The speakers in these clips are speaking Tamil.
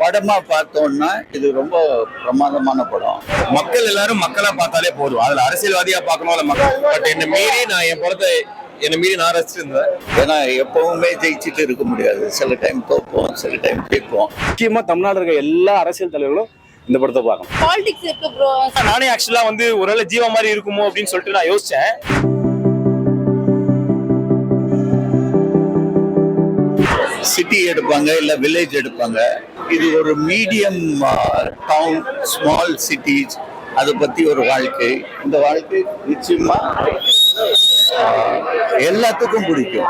படமா பார்த்தோம்னா இது ரொம்ப பிரமாதமான படம். மக்கள் எல்லாரும் மக்களா பார்த்தாலே போதும். அதுல அரசியல்வாதியா பார்க்கணும் இல்ல மக்கள்? பட் என்ன மீறி நான் என் படத்தை என்ன மீறி நான் ரசிச்சிருந்தேன். ஏன்னா எப்பவுமே ஜெயிச்சுட்டு இருக்க முடியாது. சில டைம் தோப்போம் சில டைம் ஜெயிப்போம். முக்கியமா தமிழ்நாடு இருக்க எல்லா அரசியல் தலைவர்களும் இந்த படத்தை பார்க்கணும். பாலிடிக்ஸ் இருக்கு ப்ரோ நானே ஆக்சுவலா வந்து ஒருவேளை ஜீவா மாதிரி இருக்குமோ அப்படின்னு சொல்லிட்டு நான் யோசிச்சேன். சிட்டி எடுப்பாங்க இல்ல வில்லேஜ் எடுப்பாங்க. இது ஒரு மீடியம் டவுன் ஸ்மால் சிட்டிஸ் அதை பத்தி ஒரு வாழ்க்கை. இந்த வாழ்க்கை நிச்சயமா எல்லாத்துக்கும் பிடிக்கும்.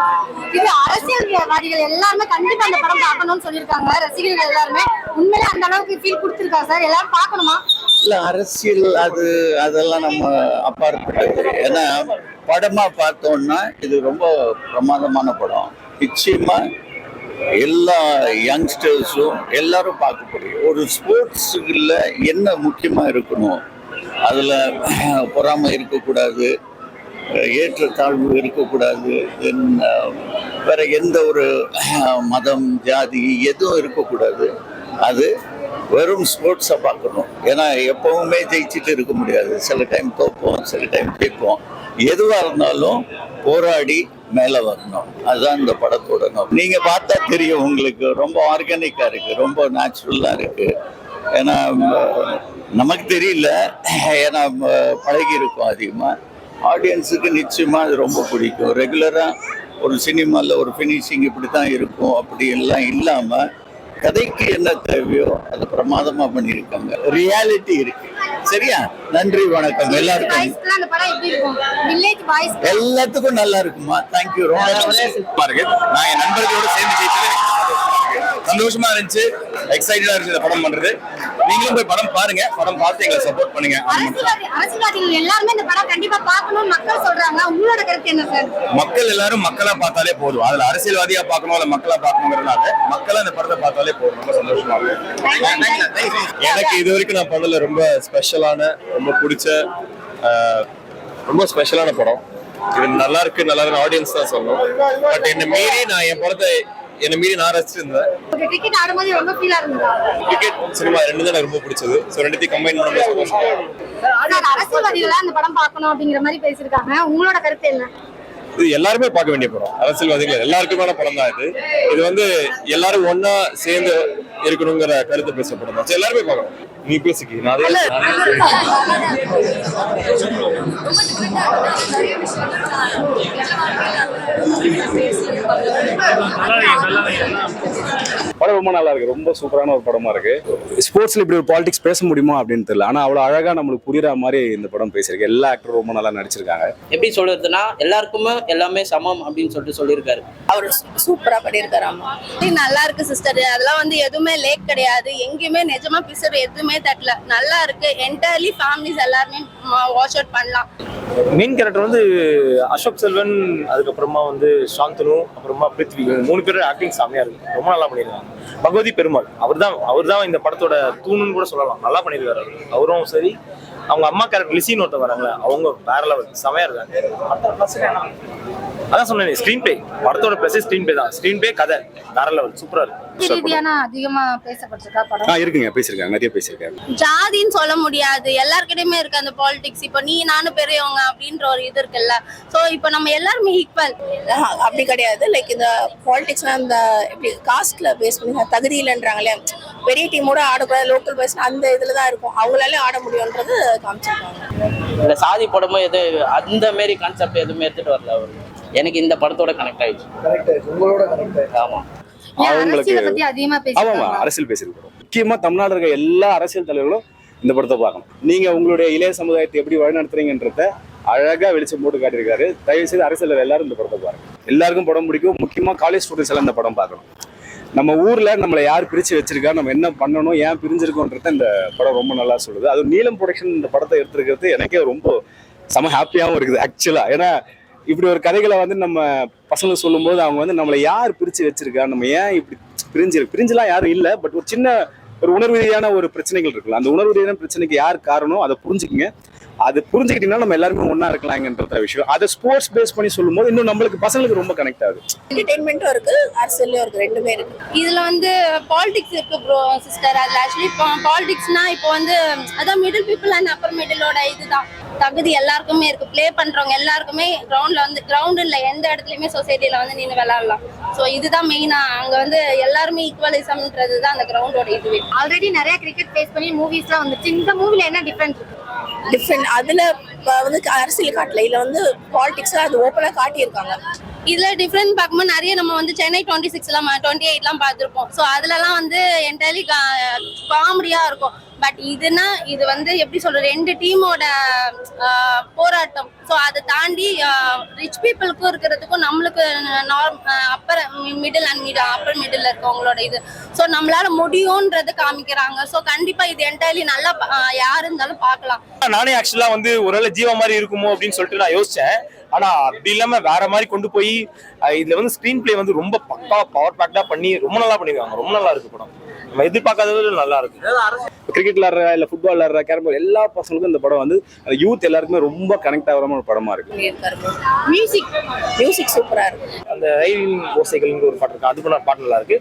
இது அரசியல்வாதிகள் எல்லாருமே கண்டிப்பா அந்த படம் பார்க்கணும்னு சொல்லியிருக்காங்க. ரசிகர்கள் எல்லாருமே உண்மையிலே அந்த அளவுக்கு ஃபீல் கொடுத்துருக்கா சார்? எல்லாரும் பார்க்கணுமா? இல்ல அரசியல் அது அதெல்லாம் நம்ம அப்பாற்பட்டது. ஏன்னா படமா பார்த்தோம்னா இது ரொம்ப பிரமாதமான படம். நிச்சயமா எல்லா யங்ஸ்டர்ஸும் எல்லாரும் பார்க்கக்கூடிய ஒரு ஸ்போர்ட்ஸுல என்ன முக்கியமாக இருக்கணும்? அதில் பொறாமை இருக்கக்கூடாது ஏற்றத்தாழ்வு இருக்கக்கூடாது தென் அஹ், um, வேற எந்த ஒரு மதம் ஜாதி எதுவும் இருக்கக்கூடாது. அது வெறும் ஸ்போர்ட்ஸை பார்க்கணும். ஏன்னா எப்பவுமே ஜெயிச்சுட்டு இருக்க முடியாது. சில டைம் தோப்போம் சில டைம் ஜெயிப்போம். எதுவாக இருந்தாலும் போராடி மேலே வரணும். அதுதான் இந்த படத்தோட நோக்கம் நீங்கள் பார்த்தா தெரியும் உங்களுக்கு. ரொம்ப ஆர்கானிக்காக இருக்குது ரொம்ப நேச்சுரலாக இருக்குது ஏன்னா நமக்கு தெரியல. ஏன்னா பழகி இருக்கும் அதிகமாக ஆடியன்ஸுக்கு நிச்சயமாக அது ரொம்ப பிடிக்கும். ரெகுலராக ஒரு சினிமாவில் ஒரு ஃபினிஷிங் இப்படி தான் இருக்கும். அப்படி எல்லாம் இல்லாமல் கதைக்கு என்ன தேவையோ அதை பிரமாதமாக பண்ணியிருக்காங்க. ரியாலிட்டி இருக்கு. சரியா? நன்றி வணக்கம். எல்லாருக்கும் எல்லாத்துக்கும் நல்லா இருக்குமா? தேங்க்யூ ரொம்ப இருக்கு. நான் என் நண்பர்களோட சேர்ந்து சந்தோஷமா இருந்துச்சு. எக்ஸைட்டடா இருந்துச்சு இந்த படம் பண்றது. நீங்களும் போய் படம் பாருங்க. படம் பார்த்து எங்களை சப்போர்ட் பண்ணுங்க. அரசியல்வாதிகள் எல்லாருமே இந்த படம் கண்டிப்பா பார்க்கணும்னு மக்கள் சொல்றாங்க உங்களோட கருத்து என்ன சார்? மக்கள் எல்லாரும் மக்களா பார்த்தாலே போதும். அதுல அரசியல்வாதியா பார்க்கணும் இல்ல மக்களா பார்க்கணுங்கிறதுனால மக்களா இந்த படத்தை பார்த்தாலே போதும். ரொம்ப சந்தோஷமா இருக்கு. எனக்கு இது வரைக்கும் நான் பண்ணல ரொம்ப ஸ்பெஷலான ரொம்ப பிடிச்ச ரொம்ப ஸ்பெஷலான படம். இது நல்லா இருக்கு நல்லா இருக்கு ஆடியன்ஸ் தான் சொல்லணும். பட் என்ன மீறி நான் என் படத்தை என்ன மீறி நான் ரசிச்சிருந்தேன். ஒரு டிக்கெட் ஆடும்போது ரொம்ப ஃபீலா இருந்ததா? கிரிக்கெட் சினிமா ரெண்டு தான் ரொம்ப பிடிச்சது. ஸோ ரெண்டுத்தையும் கம்பைன் பண்ணும்போது சந்தோஷமா அரசியல்வாதிகளா இந்த படம் பார்க்கணும் அப்படிங்கிற மாதிரி பேசியிருக்காங்க. உங்களோட கருத்து என்ன? இது எல்லாருமே பார்க்க வேண்டிய படம். அரசியல்வாதிகள் எல்லாருக்குமான படம் தான் இது. இது வந்து எல்லாரும் ஒண்ணா சேர்ந்து இருக்கணுங்கிற கருத்து பேச படம் தான் சரி, எல்லாருமே பார்க்கணும். நீ பேசிக்கி நான் அதே படம் ரொம்ப நல்லா இருக்கு. ரொம்ப சூப்பரான ஒரு படமா இருக்கு. ஸ்போர்ட்ஸ்ல இப்படி ஒரு பாலிடிக்ஸ் பேச முடியுமா அப்படின்னு தெரியல. ஆனா அவ்வளவு அழகா நம்மளுக்கு புரியுற மாதிரி இந்த படம் பேசியிருக்கு. எல்லா ஆக்டரும் ரொம்ப நல்லா நடிச்சிருக்காங்க. எப்படி சொல்றதுன்னா எல்லாருக்குமே எல்லாமே சமம் அப்படின்னு சொல்லிட்டு சொல்லியிருக்காரு. அவர் சூப்பரா பண்ணியிருக்காரு ஆமா. நல்லா இருக்கு சிஸ்டர் அதெல்லாம் வந்து எதுவுமே லேக் கிடையாது. எங்கேயுமே நிஜமா பிசர் எதுவுமே தட்டல நல்லா இருக்கு. என்டையர்லி ஃபேமிலிஸ் எல்லாருமே வாட்ச் அவுட் பண்ணலாம். மெயின் கேரக்டர் வந்து அசோக் செல்வன் அதுக்கப்புறமா வந்து சாந்தனு அப்புறமா பிருத்வி மூணு பேரும் ஆக்டிங் செம்மையா இருக்கு. ரொம்ப நல்லா பண்ணியிருக்காங்க. பகவதி பெருமாள். அவர் தான் அவர் தான் இந்த படத்தோட தூணுன்னு கூட சொல்லலாம். நல்லா பண்ணியிருக்காரு அவரு. அவரும் சரி. அவங்க அம்மா கேரக்டர் லிசின்னு ஒருத்தர் வராங்களே அவங்க வேற லெவல் செமையா இருக்காங்க. அதான் சொன்னேன் ஸ்க்ரீன் பே படத்தோட பிளஸ் ஸ்க்ரீன் பே தான். ஸ்க்ரீன் பே கதை. வேற லெவல் சூப்பரா இருக்கு. ரீதியான அதிகமா பேசப்பட்டிருக்கா படம்? ஆ இருக்குங்க பேசியிருக்காங்க நிறைய பேசியிருக்காங்க. ஜாதின்னு சொல்ல முடியாது. எல்லார்கிட்டயுமே இருக்கு அந்த பாலிடிக்ஸ் இப்போ நீ நானும் பெரியவங்க அப்படின்ற ஒரு இது இருக்குல்ல. ஸோ இப்போ நம்ம எல்லாருமே ஈக்குவல் அப்படி கிடையாது. லைக் இந்த பாலிடிக்ஸ்னா இந்த இப்படி காஸ்ட்ல பேஸ் பண்ணி தகுதி இல்லைன்றாங்களே பெரிய டீமோட ஆடக்கூடாது லோக்கல் பாய்ஸ் அந்த இதுல தான் இருக்கும். அவங்களாலே ஆட முடியுன்றது காமிச்சிருக்காங்க. இந்த சாதி படமும் எது அந்த மாரி கான்செப்ட் எதுவுமே எடுத்துட்டு வரல அவர். எனக்கு இந்த படத்தோட கனெக்ட் ஆயிடுச்சு. ஆமா. ஏன் அவங்களுக்கு அரசியலை பத்தி அதிகமா ஆமாமா பேசியிருக்காங்க அரசியல் பேசியிருக்கோம் முக்கியமா தமிழ்நாடு இருக்க எல்லா அரசியல் தலைவர்களும் இந்த படத்தை பார்க்கணும். நீங்க உங்களுடைய இளைய சமுதாயத்தை எப்படி வழிநடத்துறீங்கன்றத அழகா வெளிச்சம் போட்டு காட்டியிருக்காரு. தயவு செய்து அரசியல் எல்லாரும் இந்த படத்தை பாருங்க. எல்லாருக்கும் படம் பிடிக்கும். முக்கியமா காலேஜ் ஸ்டூடெண்ட்ஸ் எல்லாம் இந்த படம் பார்க்கணும். நம்ம ஊர்ல நம்மளை யார் பிரிச்சு வச்சிருக்கா? நம்ம என்ன பண்ணணும்? ஏன் பிரிஞ்சிருக்கோன்றத இந்த படம் ரொம்ப நல்லா சொல்லுது. அது நீலம் ப்ரொடக்ஷன் இந்த படத்தை எடுத்திருக்கிறது எனக்கே ரொம்ப செம ஹாப்பியாகவும் இருக்குது ஆக்சுவலா ஏன்னா இப்படி ஒரு கதைகளை வந்து நம்ம பசங்க சொல்லும்போது அவங்க வந்து நம்மளை யார் பிரிச்சு வச்சிருக்கா? நம்ம ஏன் இப்படி பிரிஞ்சு பிரிஞ்சுலாம் யாரும் இல்லை. பட் ஒரு சின்ன ஒரு உணர்வு ரீதியான ஒரு பிரச்சனைகள் இருக்குல்ல. அந்த உணர்வு ரீதியான பிரச்சனைக்கு யார் காரணம் அதை புரிஞ்சுக்கிங்க. அது புரிஞ்சுக்கிட்டீங்கன்னா நம்ம எல்லாருமே ஒன்னா இருக்கலாங்கன்ற விஷயம். அதை ஸ்போர்ட்ஸ் பேஸ் பண்ணி சொல்லும்போது இன்னும் நம்மளுக்கு பசங்களுக்கு ரொம்ப கனெக்ட் ஆகுது. என்டர்டைன்மெண்ட்டும் இருக்கு அரசியலும் இருக்கு ரெண்டுமே இருக்கு. இதுல வந்து பாலிடிக்ஸ் இருக்கு ப்ரோ சிஸ்டர் அதுல ஆக்சுவலி பாலிடிக்ஸ்னா இப்போ வந்து அதான் மிடில் பீப்புள் அண்ட் அப்பர் மிடிலோட இதுதான். தகுதி எல்லாருக்குமே இருக்கு. ப்ளே பண்றவங்க எல்லாருக்குமே கிரவுண்ட்ல வந்து கிரவுண்ட் இல்ல எந்த இடத்துலயுமே சொசைட்டில வந்து நின்று விளையாடலாம். ஸோ இதுதான் மெயினா அங்க வந்து எல்லாருமே ஈக்குவலிசம்ன்றது தான் அந்த கிரவுண்டோட இதுவே. ஆல்ரெடி நிறைய கிரிக்கெட் ஃபேஸ் பண்ணி மூவிஸ்லாம் வந்துச்சு. இந்த மூவில என்ன டிஃபரன்ஸ் இருக்கு? டிஃப்ரெண்ட் அதுல வந்து அரசியல் காட்டல இதுல வந்து பாலிடிக்ஸ் அது ஓப்பனா காட்டியிருக்காங்க. இதுல டிஃப்ரெண்ட் பார்க்கும்போது நிறைய நம்ம வந்து சென்னை டுவெண்ட்டி சிக்ஸ்லாம் டுவெண்ட்டி எயிட்லாம் பார்த்துருப்போம். ஸோ அதுலலாம் வந்து என்டையர்லி காமெடியா இருக்கும். பட் இதுனா இது வந்து எப்படி சொல்ற ரெண்டு டீமோட போராட்டம். ஸோ அதை தாண்டி ரிச் பீப்புளுக்கும் இருக்கிறதுக்கும் நம்மளுக்கு norm upper middle and mid upper middle இருக்கவங்களோட இது. ஸோ நம்மளால முடியும்ன்றது காமிக்கிறாங்க. ஸோ கண்டிப்பா இது என்டையர்லி நல்லா யாரு இருந்தாலும் பார்க்கலாம். நானே ஆக்சுவலா வந்து ஒருவேளை ஜீவ மாதிரி இருக்குமோ அப்படின்னு சொல்லிட்டு நான் யோசிச்சேன். ஆனா அப்படி இல்லாம வேற மாதிரி கொண்டு போய் இதுல வந்து ஸ்கிரீன் பிளே வந்து ரொம்ப பக்கா பவர் பேக்டா பண்ணி ரொம்ப நல்லா பண்ணிருக்காங்க. ரொம்ப நல்லா இருக்கு படம். நம்ம எதிர்பார்க்காதது நல்லா இருக்கு. கிரிக்கெட் விளாடுற இல்ல ஃபுட்பால் விளாடுற கேரம் எல்லா பசங்களுக்கும் இந்த படம் வந்து யூத் எல்லாருக்குமே ரொம்ப கனெக்ட் ஆகிற ஒரு படமா இருக்கு. மியூசிக் மியூசிக் சூப்பரா இருக்கு. அந்த ரயில் ஓசைகள்ங்கிற ஒரு பாட்டு இருக்கு. அது கூட பாட்டு நல்லா இருக்கு.